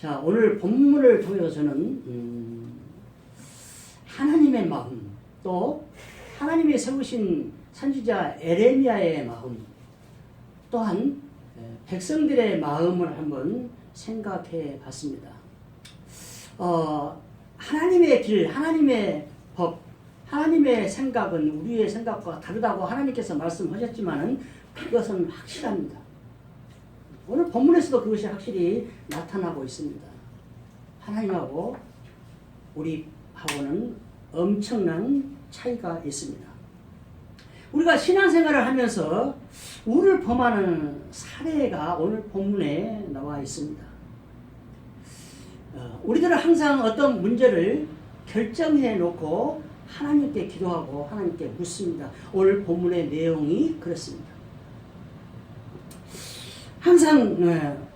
자, 오늘 본문을 통해서 저는 음, 하나님의 마음 또 하나님이 세우신 선지자 에레미야의 마음 또한 에, 백성들의 마음을 한번 생각해 봤습니다. 어, 하나님의 길, 하나님의 법, 하나님의 생각은 우리의 생각과 다르다고 하나님께서 말씀하셨지만은 그것은 확실합니다. 오늘 본문에서도 그것이 확실히 나타나고 있습니다. 하나님하고 우리하고는 엄청난 차이가 있습니다. 우리가 신앙생활을 하면서 우를 범하는 사례가 오늘 본문에 나와 있습니다. 어, 우리들은 항상 어떤 문제를 결정해 놓고 하나님께 기도하고 하나님께 묻습니다. 오늘 본문의 내용이 그렇습니다. 항상 어,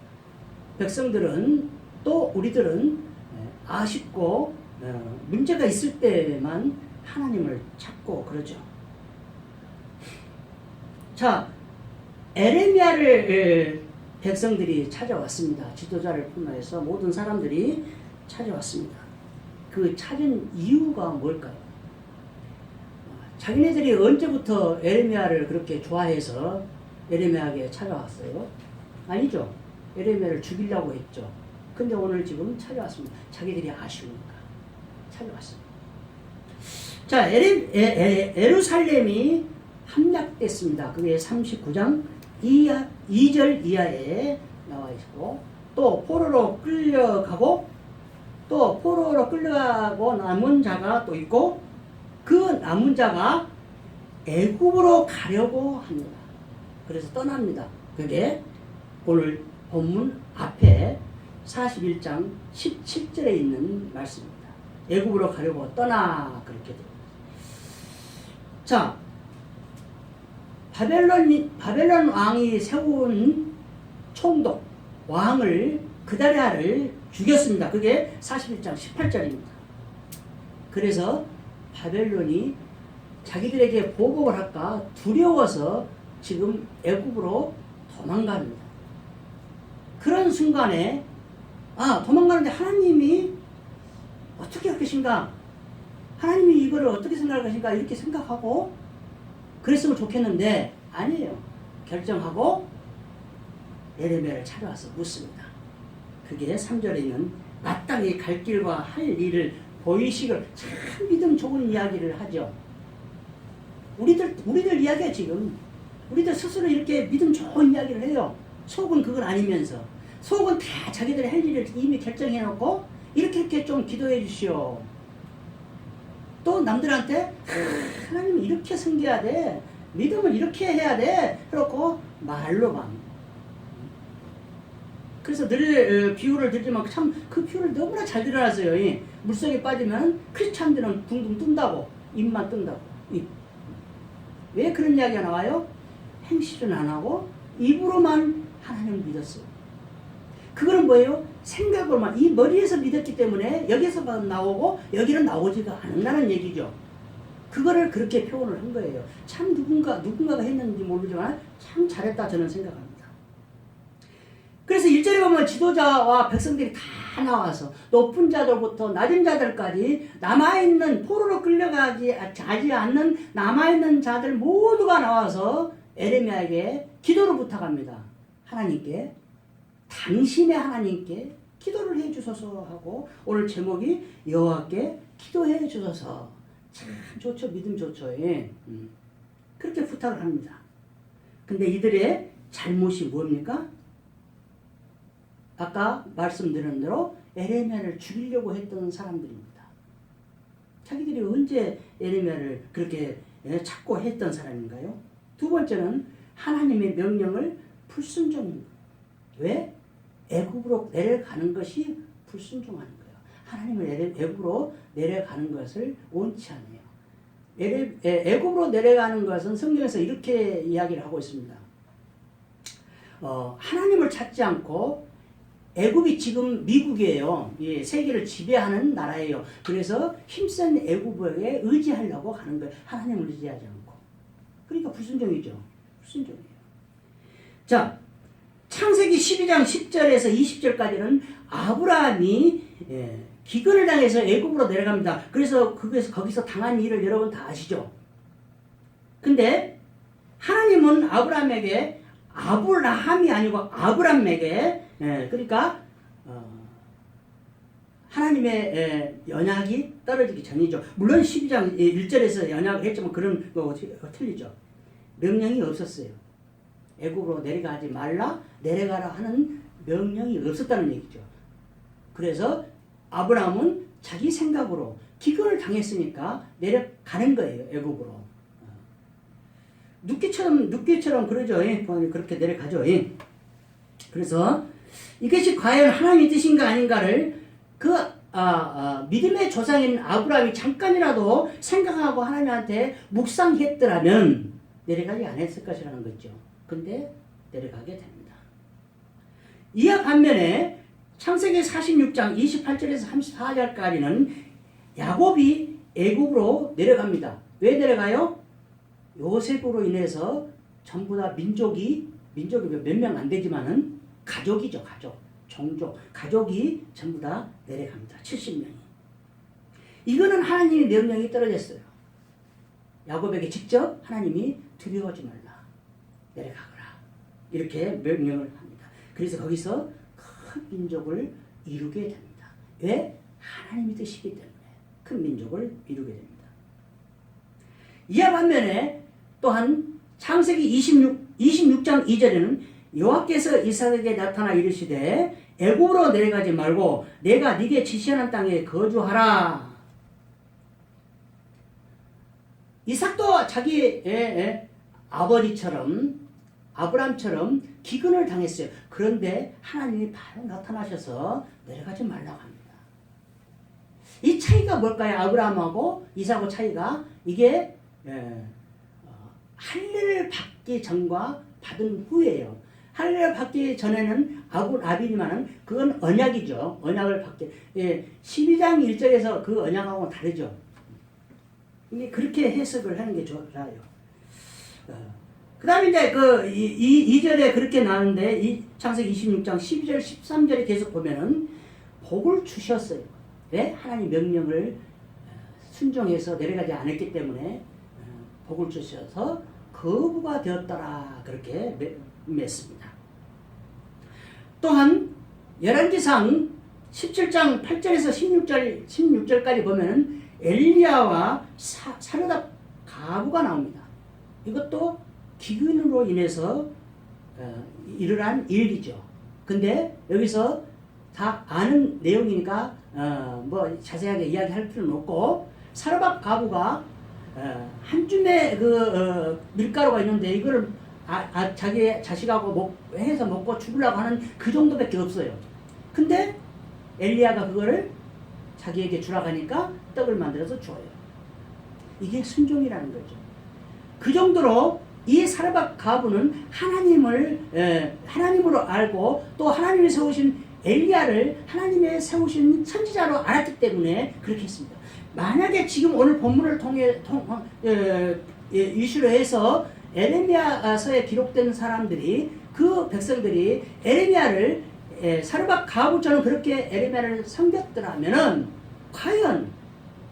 백성들은 또 우리들은 어, 아쉽고 어, 문제가 있을 때만 하나님을 찾고 그러죠. 자, 에레미야를 백성들이 찾아왔습니다. 지도자를 포함해서 모든 사람들이 찾아왔습니다. 그 찾은 이유가 뭘까요? 자기네들이 언제부터 에레미야를 그렇게 좋아해서 에레미야에게 찾아왔어요? 아니죠. 에레미야를 죽이려고 했죠. 근데 오늘 지금 찾아왔습니다. 자기들이 아쉬우니까 찾아왔습니다. 자, 에레, 에, 에, 에루살렘이 함락됐습니다. 그게 39장 2하, 2절 이하에 나와 있고 또 포로로 끌려가고 또 포로로 끌려가고 남은 자가 또 있고 그 남은 자가 애굽으로 가려고 합니다. 그래서 떠납니다. 그게 오늘 본문 앞에 41장 17절에 있는 말씀입니다. 애굽으로 가려고 떠나 그렇게 됩니다. 자, 바벨론 바벨론 왕이 세운 총독 왕을 그다리아를 죽였습니다. 그게 41장 18절입니다. 그래서 바벨론이 자기들에게 보복을 할까 두려워서 지금 애굽으로 도망갑니다. 그런 순간에 아 도망가는데 하나님이 어떻게 할 것인가? 하나님이 이거를 어떻게 생각할 것인가? 이렇게 생각하고 그랬으면 좋겠는데 아니에요. 결정하고 예레미야를 찾아와서 묻습니다. 그게 3절에 있는 마땅히 갈 길과 할 일을 보이시길 참 믿음 좋은 이야기를 하죠. 우리들 우리들 이야기야 지금 우리들 스스로 이렇게 믿음 좋은 이야기를 해요. 속은 그건 아니면서 속은 다 자기들이 할 일을 이미 결정해 놓고 이렇게 이렇게 좀 기도해 주시오. 또 남들한테 아, 하나님은 이렇게 섬겨야 돼. 믿음은 이렇게 해야 돼. 그렇고 말로만. 그래서 늘 어, 비유를 들지만 참 그 비유를 너무나 잘 들어놨어요. 이 물속에 빠지면 크리스찬들은 둥둥 뜬다고 입만 뜬다고. 입. 왜 그런 이야기가 나와요? 행실은 안 하고 입으로만 하나님을 믿었어요. 그거는 뭐예요? 생각으로만 이 머리에서 믿었기 때문에 여기서만 나오고 여기는 나오지가 않는다는 얘기죠. 그거를 그렇게 표현을 한 거예요. 참 누군가 누군가가 했는지 모르지만 참 잘했다 저는 생각합니다. 그래서 일절에 보면 지도자와 백성들이 다 나와서 높은 자들부터 낮은 자들까지 남아있는 포로로 끌려가지 하지 않는 남아있는 자들 모두가 나와서 에레미야에게 기도를 부탁합니다. 하나님께 당신의 하나님께 기도를 해 주소서 하고 오늘 제목이 여호와께 기도해 주소서 참 좋죠 믿음 좋죠 예. 음. 그렇게 부탁을 합니다. 근데 이들의 잘못이 뭡니까? 아까 말씀드린 대로 에레미야를 죽이려고 했던 사람들입니다. 자기들이 언제 에레미야를 그렇게 예, 찾고 했던 사람인가요? 두 번째는 하나님의 명령을 불순종입니다. 왜? 애굽으로 내려가는 것이 불순종하는 거예요. 하나님을 애굽으로 내려가는 것을 원치 않아요. 에레- 애- 애굽으로 내려가는 것은 성경에서 이렇게 이야기를 하고 있습니다. 어, 하나님을 찾지 않고 애굽이 지금 미국이에요. 예, 세계를 지배하는 나라예요. 그래서 힘센 애굽에 의지하려고 하는 거예요. 하나님을 의지하지 않고. 그러니까 불순종이죠. 불순종이에요. 자, 창세기 12장 10절에서 20절까지는 아브라함이 예, 기근을 당해서 애굽으로 내려갑니다. 그래서 거기서, 거기서 당한 일을 여러분 다 아시죠? 근데 하나님은 아브라함에게 아브라함이 아니고 아브람에게 예, 그러니까 어, 하나님의 예, 연약이 떨어지기 전이죠. 물론 12장 1절에서 연약을 했지만 그런 거 틀리죠. 명령이 없었어요. 애굽으로 내려가지 말라 내려가라 하는 명령이 없었다는 얘기죠. 그래서 아브라함은 자기 생각으로 기근을 당했으니까 내려가는 거예요. 애굽으로. 눕기처럼 눕기처럼 그러죠. 예? 그렇게 내려가죠. 예? 그래서 이것이 과연 하나님의 뜻인가 아닌가를 그 아, 아, 믿음의 조상인 아브라함이 잠깐이라도 생각하고 하나님한테 묵상했더라면 내려가지 않았을 것이라는 거죠. 근데 내려가게 됩니다. 이와 반면에 창세기 46장 28절에서 34절까지는 야곱이 애굽으로 내려갑니다. 왜 내려가요? 요셉으로 인해서 전부 다 민족이 민족이 몇 명 안 되지만은 가족이죠 가족 종족 가족이 전부 다 내려갑니다 70명이 이거는 하나님의 명령이 떨어졌어요 야곱에게 직접 하나님이 두려워하지 말라 내려가거라. 이렇게 명령을 합니다. 그래서 거기서 큰 민족을 이루게 됩니다. 왜? 하나님의 뜻이기 때문에 큰 민족을 이루게 됩니다. 이와 반면에 또한 창세기 26, 26장 2절에는 여호와께서 이삭에게 나타나 이르시되 애굽으로 내려가지 말고 내가 네게 지시하는 땅에 거주하라. 이삭도 자기 아버지처럼 아브람처럼 기근을 당했어요. 그런데 하나님이 바로 나타나셔서 내려가지 말라고 합니다. 이 차이가 뭘까요? 아브라함하고 이삭의 차이가 이게 예, 할례를 받기 전과 받은 후에요. 할례를 받기 전에는 아군 아비지만은 그건 언약이죠. 언약을 받게. 예, 12장 1절에서 그 언약하고는 다르죠. 이게 그렇게 해석을 하는 게 좋아요. 어. 그 다음에 이제 그, 이, 이, 2절에 그렇게 나오는데, 이 창세기 26장 12절, 13절에 계속 보면은, 복을 주셨어요. 왜? 하나님 명령을 순종해서 내려가지 않았기 때문에, 어, 복을 주셔서 거부가 되었더라 그렇게 맺습니다. 또한 열왕기상 17장 8절에서 16절 16절까지 보면 엘리야와 사, 사르다 가부가 나옵니다. 이것도 기근으로 인해서 어, 일어난 일이죠. 근데 여기서 다 아는 내용이니까 어, 뭐 자세하게 이야기할 필요는 없고 사르밧 가부가 어, 한 줌의 그 어, 밀가루가 있는데 이거를 아, 아, 자기 자식하고 먹, 해서 먹고 죽으려고 하는 그 정도밖에 없어요. 근데 엘리야가 그거를 자기에게 주라고 하니까 떡을 만들어서 줘요. 이게 순종이라는 거죠. 그 정도로 이 사르밧 가부는 하나님을 에, 하나님으로 알고 또 하나님이 세우신 엘리야를 하나님의 세우신 선지자로 알았기 때문에 그렇게 했습니다. 만약에 지금 오늘 본문을 통해 통, 어, 예, 예, 이슈로 해서 에레미야서에 기록된 사람들이 그 백성들이 에레미야를 예, 사르밧 가부처럼 그렇게 에레미야를 섬겼더라면은 과연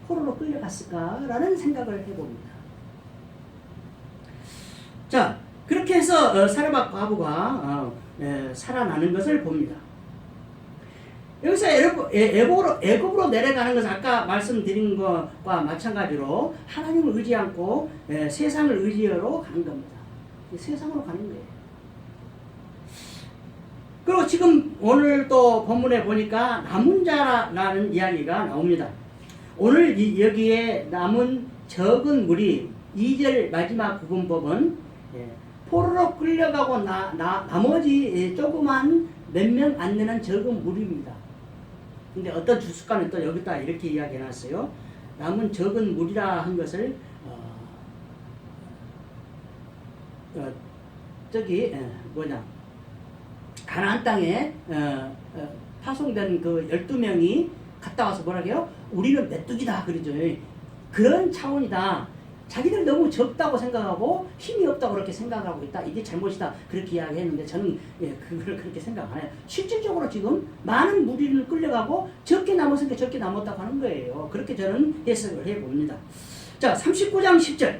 포로로 끌려갔을까라는 생각을 해봅니다. 자 그렇게 해서 어, 사르밧 가부가 어, 예, 살아나는 것을 봅니다. 여기서 애굽으로, 애굽으로 내려가는 것은 아까 말씀드린 것과 마찬가지로 하나님을 의지 않고 예, 세상을 의지하러 가는 겁니다. 세상으로 가는 거예요. 그리고 지금 오늘 또 본문에 보니까 남은 자라는 이야기가 나옵니다. 오늘 이, 여기에 남은 적은 물이 2절 마지막 부분법은 예, 포로로 끌려가고 나, 나, 나머지 예, 조그만 몇 명 안 되는 적은 물입니다. 근데 어떤 주석가는 또 여기다 이렇게 이야기 해 놨어요. 남은 적은 물이라 한 것을 어, 어, 저기 에, 뭐냐 가나안 땅에 어, 어, 파송된 그 12명이 갔다 와서 뭐라고요? 우리는 메뚜기다 그러죠. 그런 차원이다. 자기들 너무 적다고 생각하고 힘이 없다고 그렇게 생각하고 있다. 이게 잘못이다. 그렇게 이야기했는데 저는 예, 그걸 그렇게 생각 안 해요. 실질적으로 지금 많은 무리를 끌려가고 적게 남았으니까 적게 남았다고 하는 거예요. 그렇게 저는 해석을 해봅니다. 자, 39장 10절.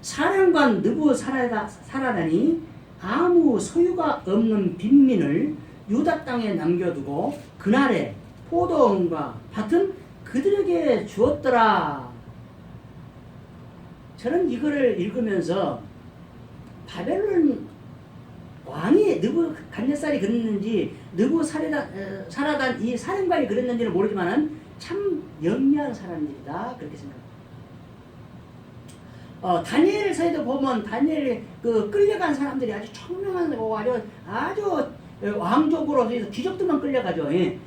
사령관 느부 사라다, 사라다니 아무 소유가 없는 빈민을 유다 땅에 남겨두고 그날에 포도원과 밭은 그들에게 주었더라. 저는 이거를 읽으면서 바벨론 왕이 느부 간녀살이 그랬는지 느부 에, 사라단 이 사령관이 그랬는지는 모르지만은 참 영리한 사람들이다 그렇게 생각합니다. 어, 다니엘서에도 보면 다니엘 그 끌려간 사람들이 아주 청명한 거 아주 아주 왕족으로 해서 귀족들만 끌려가죠. 예.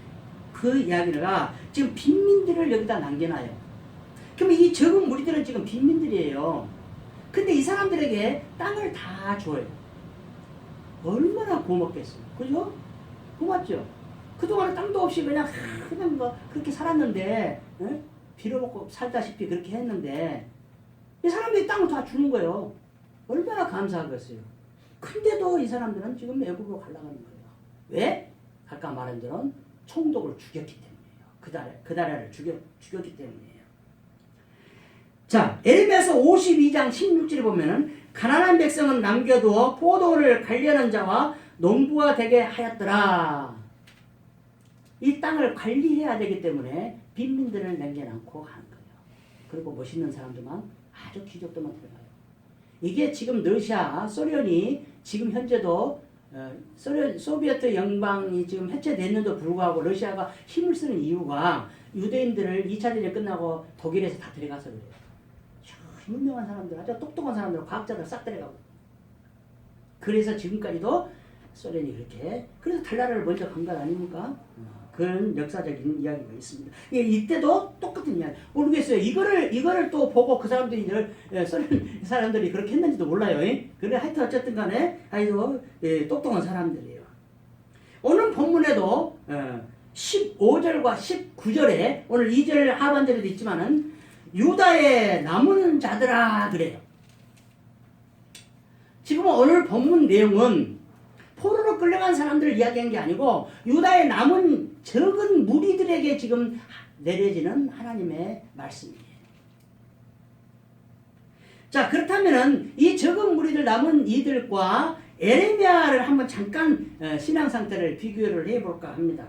그 이야기가 지금 빈민들을 여기다 남겨놔요. 그러면 이 적은 무리들은 지금 빈민들이에요. 근데 이 사람들에게 땅을 다 줘요. 얼마나 고맙겠어요. 그죠? 고맙죠? 그동안에 땅도 없이 그냥, 그냥 뭐 그렇게 살았는데, 예? 빌어먹고 살다시피 그렇게 했는데, 이 사람들이 땅을 다 주는 거예요. 얼마나 감사하겠어요. 근데도 이 사람들은 지금 애국으로 가려가는 거예요. 왜? 아까 말한 대로 총독을 죽였기 때문이에요. 그 달에 그 달에를 죽였 죽였기 때문이에요. 자, 에르미야서 52장 16절에 보면은 가난한 백성은 남겨두어 포도를 관리하는 자와 농부가 되게 하였더라. 이 땅을 관리해야 되기 때문에 빈민들을 남겨놓고 하는 거예요. 그리고 멋있는 사람들만 아주 귀족들만 들어가요. 이게 지금 러시아, 소련이 지금 현재도 어, 소련, 소비에트 영방이 지금 해체됐는데도 불구하고 러시아가 힘을 쓰는 이유가 유대인들을 2차 대전이 끝나고 독일에서 다 들어가서 그래요. 참 유명한 사람들, 아주 똑똑한 사람들, 과학자들 싹 들어가고. 그래서 지금까지도 소련이 그렇게, 그래서 달나라를 먼저 간 것 아닙니까? 어, 그런 역사적인 이야기가 있습니다. 예, 이때도 똑같은 이야기. 모르겠어요. 이거를, 이거를 또 보고 그 사람들이, 예, 소련 사람들이 그렇게 했는지도 몰라요. 예? 그래, 하여튼 어쨌든 간에, 아이고, 예, 똑똑한 사람들이에요. 오늘 본문에도, 어, 15절과 19절에, 오늘 2절 하반절에도 있지만은, 유다의 남은 자들아, 그래요. 지금 오늘 본문 내용은 포로로 끌려간 사람들을 이야기한 게 아니고 유다의 남은 적은 무리들에게 지금 내려지는 하나님의 말씀이에요. 자 그렇다면은 이 적은 무리들 남은 이들과 에레미야를 한번 잠깐 어, 신앙 상태를 비교를 해볼까 합니다.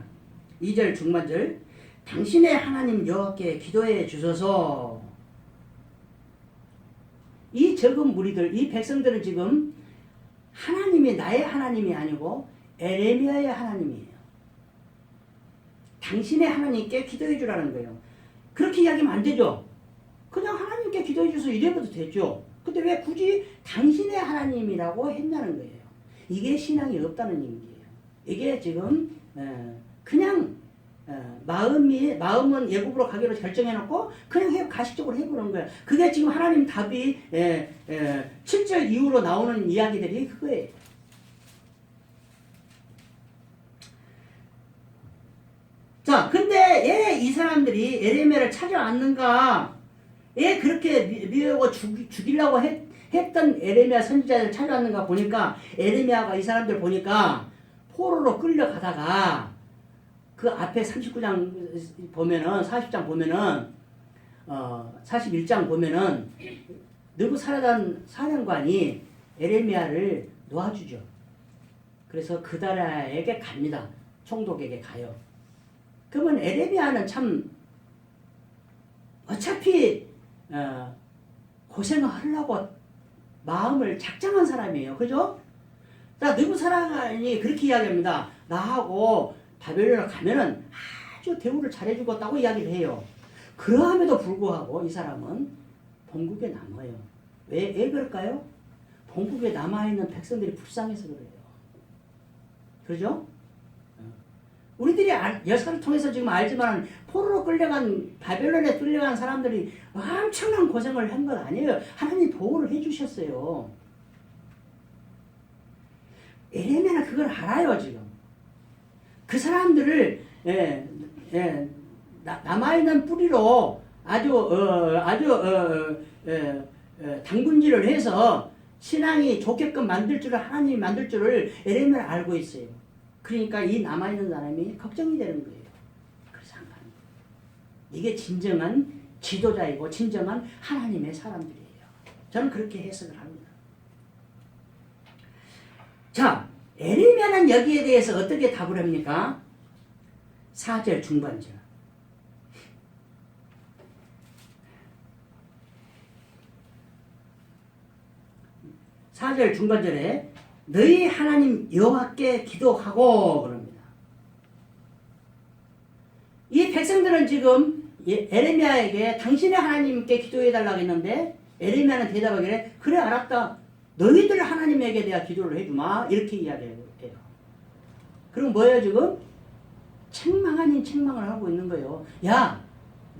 2절 중반절 당신의 하나님 여호와께 기도해 주소서 이 적은 무리들, 이 백성들은 지금 하나님이 나의 하나님이 아니고 에레미야의 하나님이에요. 당신의 하나님께 기도해 주라는 거예요. 그렇게 이야기하면 안 되죠. 그냥 하나님께 기도해 주서 이래봐도 되죠. 근데 왜 굳이 당신의 하나님이라고 했냐는 거예요. 이게 신앙이 없다는 얘기예요. 이게 지금 어, 그냥 어, 마음이 마음은 예국으로 가기로 결정해놓고 그냥 해, 가식적으로 해보는 거예요. 그게 지금 하나님 답이 예, 예, 7절 이후로 나오는 이야기들이 그거예요. 자, 근데 왜 이 사람들이 에레미야를 찾아왔는가? 왜 그렇게 미- 미워하고 죽, 죽이려고 했, 했던 에레미야 선지자를 찾아왔는가 보니까 에레미야가 이 사람들 보니까 포로로 끌려가다가 그 앞에 39장 보면은 40장 보면은 어 41장 보면은 느부사라단 사령관이 에레미야를 놓아주죠. 그래서 그다라에게 갑니다. 총독에게 가요. 그러면 에레미야는 참 어차피 어, 고생을 하려고 마음을 작정한 사람이에요. 그죠? 자, 느부사라단이 그렇게 이야기합니다. 나하고 바벨론을 가면은 아주 대우를 잘해주겠다고 이야기를 해요. 그러함에도 불구하고 이 사람은 본국에 남아요. 왜, 왜 그럴까요? 본국에 남아있는 백성들이 불쌍해서 그래요. 그러죠? 어. 우리들이 알- 역사를 통해서 지금 알지만 포로로 끌려간 바벨론에 끌려간 사람들이 엄청난 고생을 한 건 아니에요. 하나님 보호를 해주셨어요. 에레미야는 그걸 알아요 지금. 그 사람들을 예, 예, 나- 남아있는 뿌리로 아주 어, 아주 어, 예, 에, 당분질을 해서 신앙이 좋게끔 만들 줄을 하나님이 만들 줄을 에레미야는 알고 있어요. 그러니까 이 남아있는 사람이 걱정이 되는 거예요. 그래서 한 거예요. 이게 진정한 지도자이고 진정한 하나님의 사람들이에요. 저는 그렇게 해석을 합니다. 자, 에레미야는 여기에 대해서 어떻게 답을 합니까? 4절 중반절. 4절 중반절에 너희 하나님 여호와께 기도하고 그럽니다. 이 백성들은 지금 예- 에레미야에게 당신의 하나님께 기도해 달라고 했는데 에레미야는 대답하기를 그래 알았다. 너희들 하나님에게 내가 기도를 해주마 이렇게 이야기해요. 그럼 뭐예요 지금? 책망 아닌 책망을 하고 있는 거예요. 야,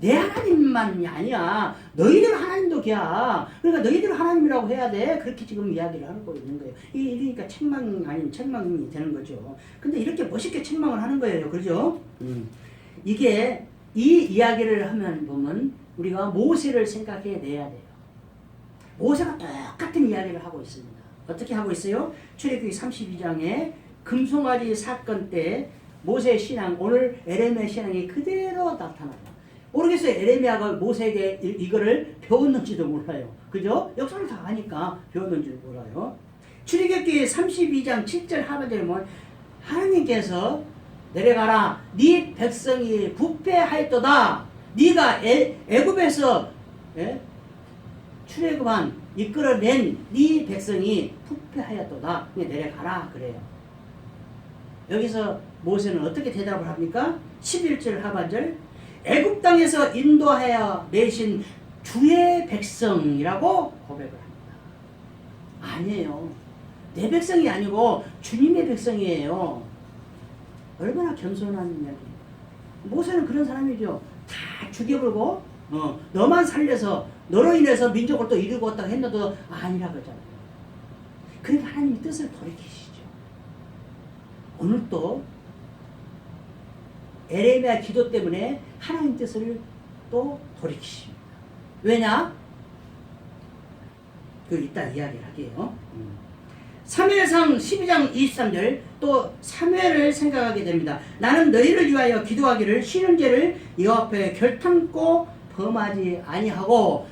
내 하나님만이 아니야. 너희들 하나님도 걔야. 그러니까 너희들 하나님이라고 해야 돼. 그렇게 지금 이야기를 하고 있는 거예요. 이- 이러니까 책망 아닌 책망이 되는 거죠. 근데 이렇게 멋있게 책망을 하는 거예요. 그죠? 음. 이게 이 이야기를 하면 보면 우리가 모세를 생각해 내야 돼요. 모세가 똑같은 이야기를 하고 있습니다. 어떻게 하고 있어요? 출애굽기 32장에 금송아지 사건 때 모세의 신앙, 오늘 에레미야 신앙이 그대로 나타나요. 모르겠어요. 에레미야가 모세에게 이- 이거를 배웠는지도 몰라요. 그죠? 역사를 다 아니까 배웠는지도 몰라요. 출애굽기 32장 7절 하반절에 보면 하나님께서 내려가라 네 백성이 부패하였도다 네가 애, 애굽에서 예? 출애굽한 이끌어낸 네 백성이 부패하였도다 내려가라 그래요 여기서 모세는 어떻게 대답을 합니까? 11절 하반절 애굽 땅에서 인도하여 내신 주의 백성이라고 고백을 합니다. 아니에요. 내 백성이 아니고 주님의 백성이에요. 얼마나 겸손한 이야기. 모세는 그런 사람이죠. 다 죽여버리고 어, 너만 살려서 너로 인해서 민족을 또 이루고 왔다고 했는데도 아니라 그러잖아요. 그러니까 하나님이 뜻을 돌이키시죠. 오늘 또 에레미야 기도 때문에 하나님 뜻을 또 돌이키십니다. 왜냐? 그 이따 이야기를 할게요. 음. 사무엘상 12장 23절 또 사무엘을 생각하게 됩니다. 나는 너희를 위하여 기도하기를 쉬는 죄를 여호와 앞에 결탄코 범하지 아니하고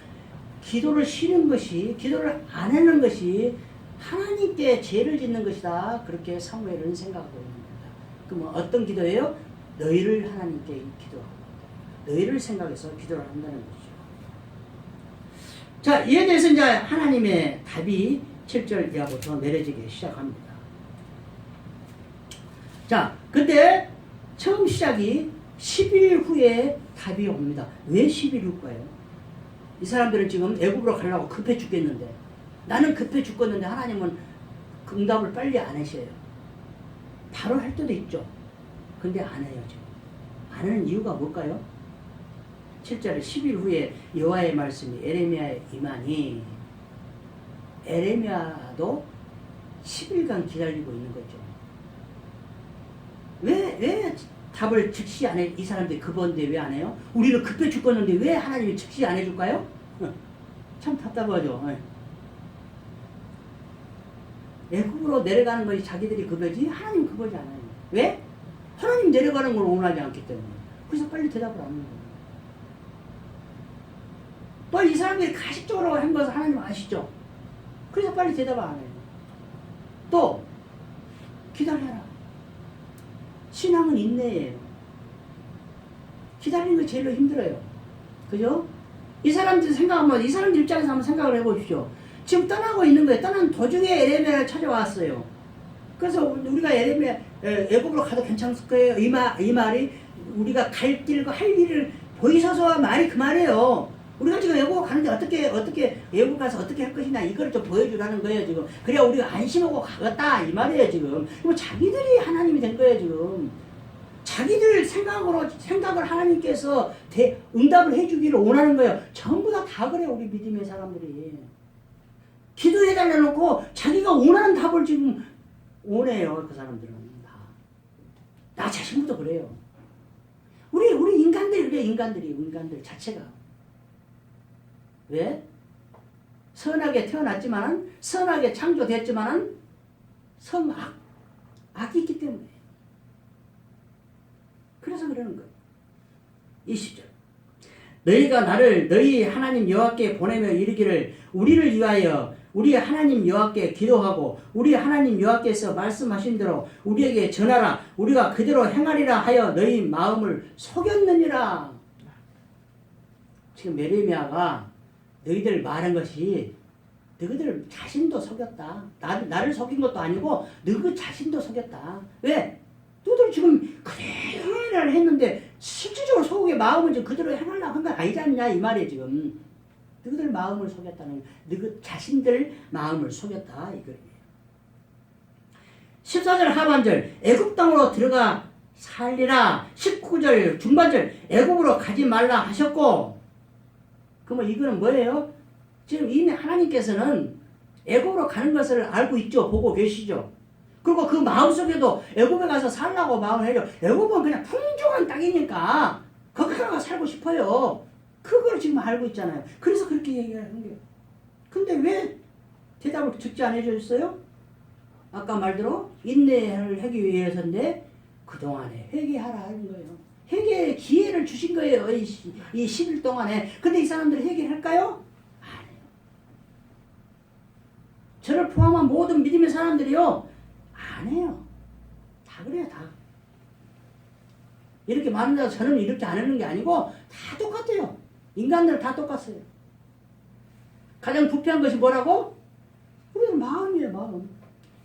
기도를 쉬는 것이 기도를 안 하는 것이 하나님께 죄를 짓는 것이다. 그렇게 사무엘은 생각하고 있습니다. 그럼 어떤 기도예요? 너희를 하나님께 기도하고 너희를 생각해서 기도를 한다는 거죠. 자, 이에 대해서 이제 하나님의 답이 7절 이하부터 내려지기 시작합니다. 자, 근데 처음 시작이 10일 후에 답이 옵니다. 왜 10일 후일까요? 이 사람들은 지금 애굽으로 가려고 급해 죽겠는데 나는 급해 죽겠는데 하나님은 그 응답을 빨리 안 하셔요. 바로 할 때도 있죠. 근데 안 해요, 지금. 안 하는 이유가 뭘까요? 7절에 10일 후에 여호와의 말씀이 에레미야에 임하니 에레미야도 10일간 기다리고 있는 거죠. 왜, 왜 답을 즉시 안 해? 이 사람들이 급한데 왜 안 해요? 우리는 급해 죽겠는데 왜 하나님이 즉시 안 해줄까요? 참 답답하죠. 애굽으로 내려가는 것이 자기들이 급하지 하나님 급하지 않아요. 왜? 하나님 내려가는 걸 원하지 않기 때문에. 그래서 빨리 대답을 안 해요. 또 이 사람들이 가식적으로 한 것을 하나님 아시죠? 그래서 빨리 대답을 안 해요. 또 기다려라. 신앙은 인내예요. 기다리는 게 제일 힘들어요. 그죠? 이 사람들 생각하면 이 사람들 입장에서 한번 생각을 해보십시오. 지금 떠나고 있는 거예요. 떠난 도중에 에레미야를 찾아왔어요. 그래서 우리가 에레미야 에, 애굽으로 가도 괜찮을 거예요. 이, 말, 이 말이 우리가 갈 길과 할 일을 보이셔서 말이 그 말이에요. 우리가 지금 애국 가는데 어떻게 어떻게 애국 가서 어떻게 할 것이냐 이걸 좀 보여주라는 거예요 지금. 그래야 우리가 안심하고 가겠다 이 말이에요 지금. 그럼 자기들이 하나님이 된 거예요 지금. 자기들 생각으로 생각을 하나님께서 대, 응답을 해주기를 원하는 거예요. 전부 다 다 그래 우리 믿음의 사람들이. 기도해 달라 놓고 자기가 원하는 답을 지금 원해요 그 사람들은 다. 나 자신도 그래요. 우리 우리 인간들이 그래 인간들이 인간들 자체가 왜? 선하게 태어났지만은 선하게 창조됐지만은 성악 악이 있기 때문에. 그래서 그러는 거예요. 20절. 너희가 나를 너희 하나님 여호와께 보내며 이르기를 우리를 위하여 우리 하나님 여호와께 기도하고 우리 하나님 여호와께서 말씀하신 대로 우리에게 전하라. 우리가 그대로 행하리라 하여 너희 마음을 속였느니라. 지금 메레미야가 너희들 말한 것이 너희들 자신도 속였다. 나, 나를 속인 것도 아니고 너희 자신도 속였다. 왜? 너희들 지금 그대로 행하라 했는데 실질적으로 속의 마음은 지금 그대로 행하려고 한 건 아니지 않냐 이 말이에요 지금. 너희들 마음을 속였다는 너희 자신들 마음을 속였다 이거예요. 14절 하반절 애굽 땅으로 들어가 살리라. 19절 중반절 애굽으로 가지 말라 하셨고 그러면 이거는 뭐예요? 지금 이미 하나님께서는 애굽으로 가는 것을 알고 있죠 보고 계시죠 그리고 그 마음속에도 애굽에 가서 살라고 마음을 해요. 애굽은 그냥 풍족한 땅이니까 거기 가서 살고 싶어요. 그걸 지금 알고 있잖아요. 그래서 그렇게 얘기하는 거예요. 근데 왜 대답을 듣지 않아 주셨어요? 아까 말대로 인내를 하기 위해서인데 그동안에 회개하라 하는 거예요. 회개의 기회를 주신 거예요. 이, 시- 이 10일 동안에. 근데 이? 안 해요. 저를 포함한 모든 믿음의 사람들이요. 안 해요. 다 그래요, 다. 이렇게 말한다고 저는 이렇게 안 하는 게 아니고 다 똑같아요. 인간들 다 똑같아요. 가장 부패한 것이 뭐라고? 우리는 마음이에요, 마음.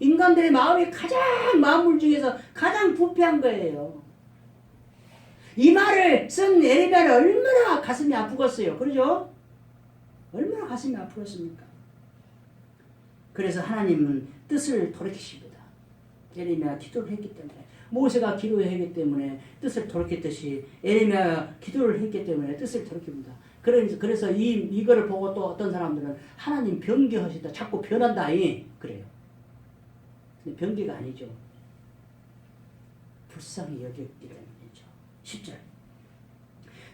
인간들의 마음이 가장 마음물 중에서 가장 부패한 거예요. 이 말을 쓴 에레미야는 얼마나 가슴이 아프겠어요. 그러죠? 얼마나 가슴이 아프겠습니까? 그래서 하나님은 뜻을 돌이키십니다. 에레미야 기도를 했기 때문에 모세가 기도했기 때문에 뜻을 돌이켰듯이 에레미야 기도를 했기 때문에 뜻을 돌이킵니다. 그래서 그래서 이 이거를 보고 또 어떤 사람들은 하나님 변개하시다 자꾸 변한다 이 그래요. 근데 변개가 아니죠. 불쌍히 여겼기 때문이죠. 10절.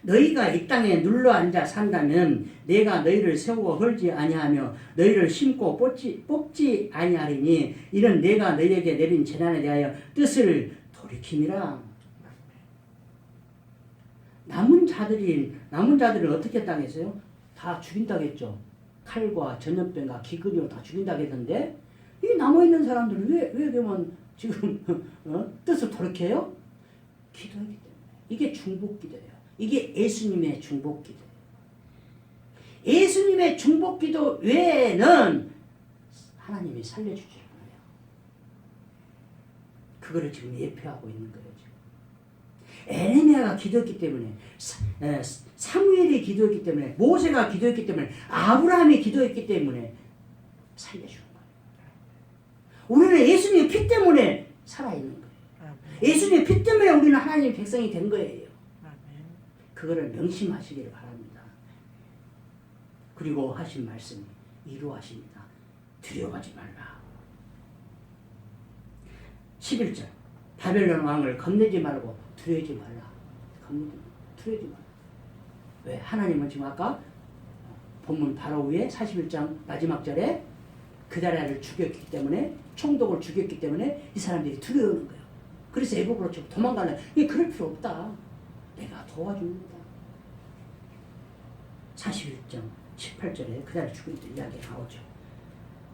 너희가 이 땅에 눌러 앉아 산다면 내가 너희를 세우고 헐지 아니하며 너희를 심고 뽑지, 뽑지 아니하리니 이는 내가 너희에게 내린 재난에 대하여 뜻을 돌이킴이라 남은 자들이 남은 자들을 어떻게 당했어요? 다 죽인다고 했죠. 칼과 전염병과 기근으로 다 죽인다고 했는데 이 남아 있는 사람들은 왜 왜 그러면 지금 어? 뜻을 돌이켜요? 기도하기 때문에 이게 중복 기도예요. 이게 예수님의 중복 기도예요. 예수님의 중복 기도 외에는 하나님이 살려주지 않아요. 그거를 지금 예표하고 있는 거예요. 에레미야가 기도했기 때문에 사무엘이 기도했기 때문에 모세가 기도했기 때문에 아브라함이 기도했기 때문에 살려주는 거예요. 우리는 예수님의 피 때문에 살아있는 거예요. 예수님의 피 때문에 우리는 하나님의 백성이 된 거예요. 그거를 명심하시기를 바랍니다. 그리고 하신 말씀이 이루어집니다. 두려워하지 말라. 11절 바벨론 왕을 겁내지 말고 두려워하지 말라. 겁내지. 두려워하지 말라. 왜? 하나님은 지금 아까 본문 바로 위에 41장 마지막 절에 그다라를 죽였기 때문에 총독을 죽였기 때문에 이 사람들이 두려워하는 거예요. 그래서 애국으로 좀 도망가는 이게 그럴 필요 없다. 내가 도와줍니다. 41장 18절에 그날 죽은 때 이야기가 나오죠.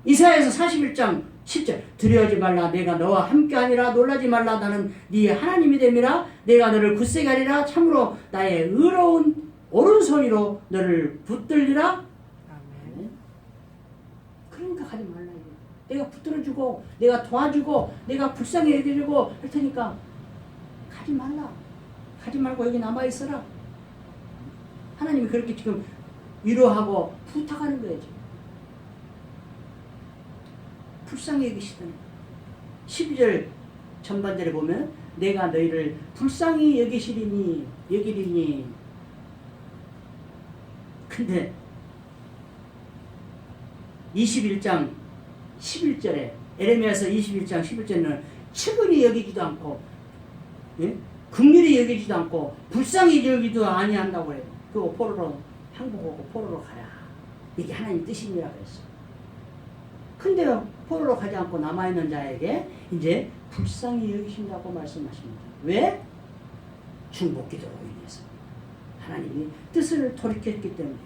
이사야에서 41장 10절. 두려워하지 말라. 내가 너와 함께 하니라. 놀라지 말라. 나는 네 하나님이 됨이라. 내가 너를 굳세게 하리라. 참으로 나의 의로운 오른손으로 너를 붙들리라 아멘. 그러니까 가지 말라 이거. 내가 붙들어주고 내가 도와주고 내가 불쌍히 여겨주고 할 테니까 가지 말라. 가지 말고 여기 남아 있어라. 하나님이 그렇게 지금 위로하고 부탁하는 거예요 지금. 불쌍히 여기시더니. 12절 전반절에 보면 내가 너희를 불쌍히 여기시리니 여기리니. 근데 21장 11절에 에레미야서 21장 11절에는 측은히 여기지도 않고 예? 긍휼히 여기지도 않고 불쌍히 여기지도 아니한다고 해요. 그거 포로로 항복하고 포로로 가라. 이게 하나님 뜻입니다 그랬어. 근데요 포로로 가지 않고 남아있는 자에게 이제 불쌍히 여기신다고 말씀하십니다. 왜? 중복 기도로 인해서 하나님이 뜻을 돌이켰기 때문에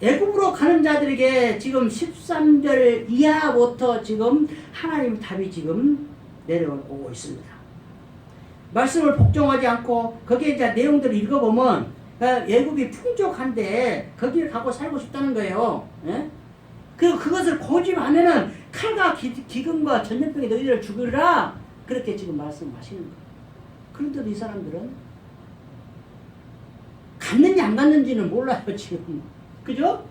애굽으로 가는 자들에게 지금 13절 이하부터 지금 하나님 답이 지금 내려오고 있습니다. 말씀을 복종하지 않고 거기에 이제 내용들을 읽어보면 어, 애굽이 풍족한데 거기를 가고 살고 싶다는 거예요. 예? 그 그것을 고집하면은 칼과 기, 기근과 전염병이 너희들을 죽으라 그렇게 지금 말씀하시는 거예요. 그런데도 이 사람들은 갔는지 안 갔는지는 몰라요 지금. 그죠?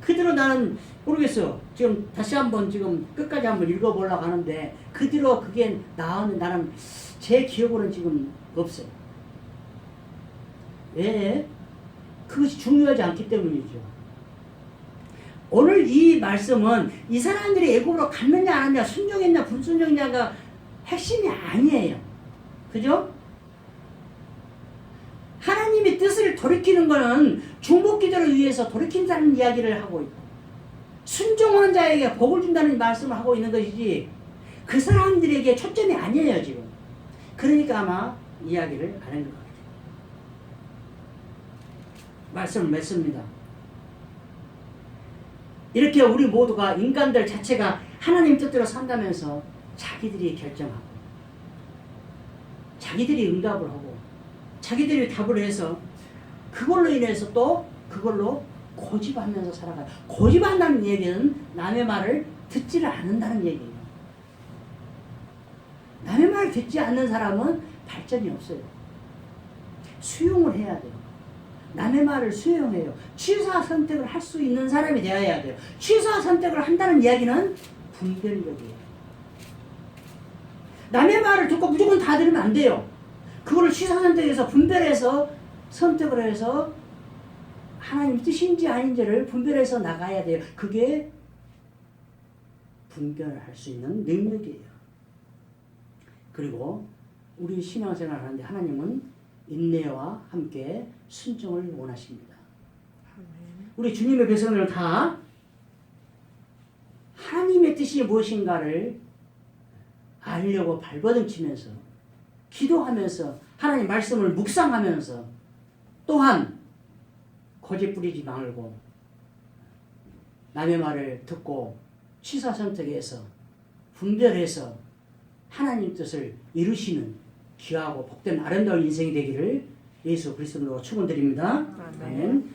그대로 나는 모르겠어. 지금 다시 한번 지금 끝까지 한번 읽어보려고 하는데 그대로 그게 나오는 나는 제 기억으로는 지금 없어요. 왜? 그것이 중요하지 않기 때문이죠. 오늘 이 말씀은 이 사람들이 애굽으로 갔느냐 안 갔느냐 순종했냐 불순종했냐가 핵심이 아니에요. 그죠? 하나님의 뜻을 돌이키는 것은 중복 기도를 위해서 돌이킨다는 이야기를 하고 있고 순종하는 자에게 복을 준다는 말씀을 하고 있는 것이지 그 사람들에게 초점이 아니에요 지금. 그러니까 아마 이야기를 안한것 같아요. 말씀을 맺습니다. 이렇게 우리 모두가 인간들 자체가 하나님 뜻대로 산다면서 자기들이 결정하고 자기들이 응답을 하고 자기들이 답을 해서 그걸로 인해서 또 그걸로 고집하면서 살아가요. 고집한다는 얘기는 남의 말을 듣지를 않는다는 얘기예요. 남의 말을 듣지 않는 사람은 발전이 없어요. 수용을 해야 돼요. 남의 말을 수용해요. 취사 선택을 할 수 있는 사람이 되어야 돼요. 취사 선택을 한다는 이야기는 분별력이에요. 남의 말을 듣고 무조건 다 들으면 안 돼요. 그거를 취사 선택해서 분별해서 선택을 해서 하나님 뜻인지 아닌지를 분별해서 나가야 돼요. 그게 분별할 수 있는 능력이에요. 그리고 우리 신앙생활 하는데 하나님은 인내와 함께 순종을 원하십니다. 우리 주님의 백성들은 다 하나님의 뜻이 무엇인가를 알려고 발버둥 치면서 기도하면서 하나님 말씀을 묵상하면서 또한 고집 부리지 말고 남의 말을 듣고 취사 선택해서 분별해서 하나님 뜻을 이루시는 귀하고 복된 아름다운 인생이 되기를 예수 그리스도로 축원드립니다. 아멘.